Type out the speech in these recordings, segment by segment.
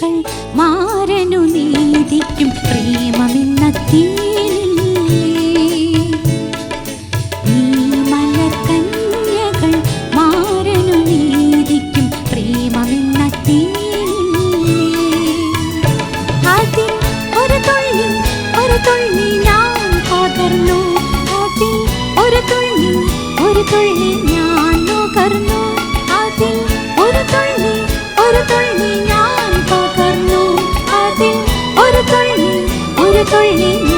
മലർക്കന്യകൾ മാരനു നീതിക്കും പ്രേമമെന്ന ഒരു തുള്ളി ഒരു ഞാൻ നുകർന്നു. അതിൽ ഒരു തുള്ളി ഒരു തുള്ളി ഒരു തുള്ളി ഞാൻ നുകർന്നു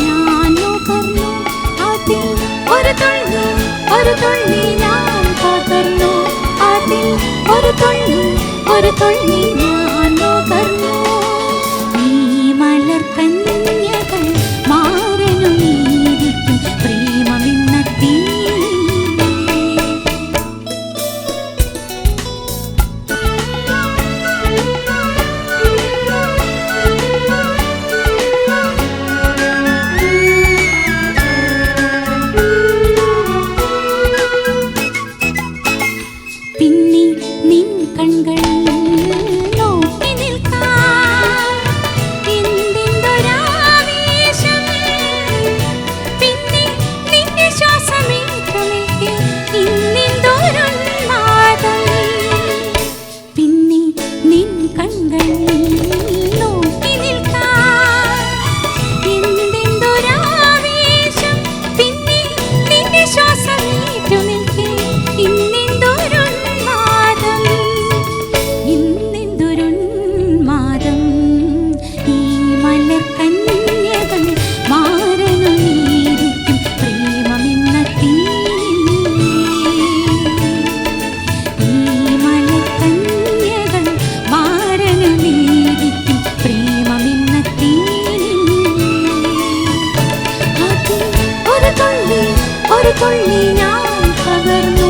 ഒരു തുള്ളി ഞാൻ പകർന്നു.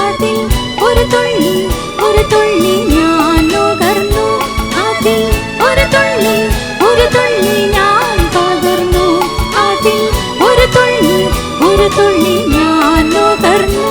അതിൽ ഒരു തുള്ളി ഒരു തുള്ളി ഞാൻ നുകർന്നു അതിൽ ഒരു തുള്ളി ഒരു തുള്ളി ഞാൻ പകർന്നു. അതിൽ ഒരു തുള്ളി ഒരു തുള്ളി ഞാൻ നുകർന്നു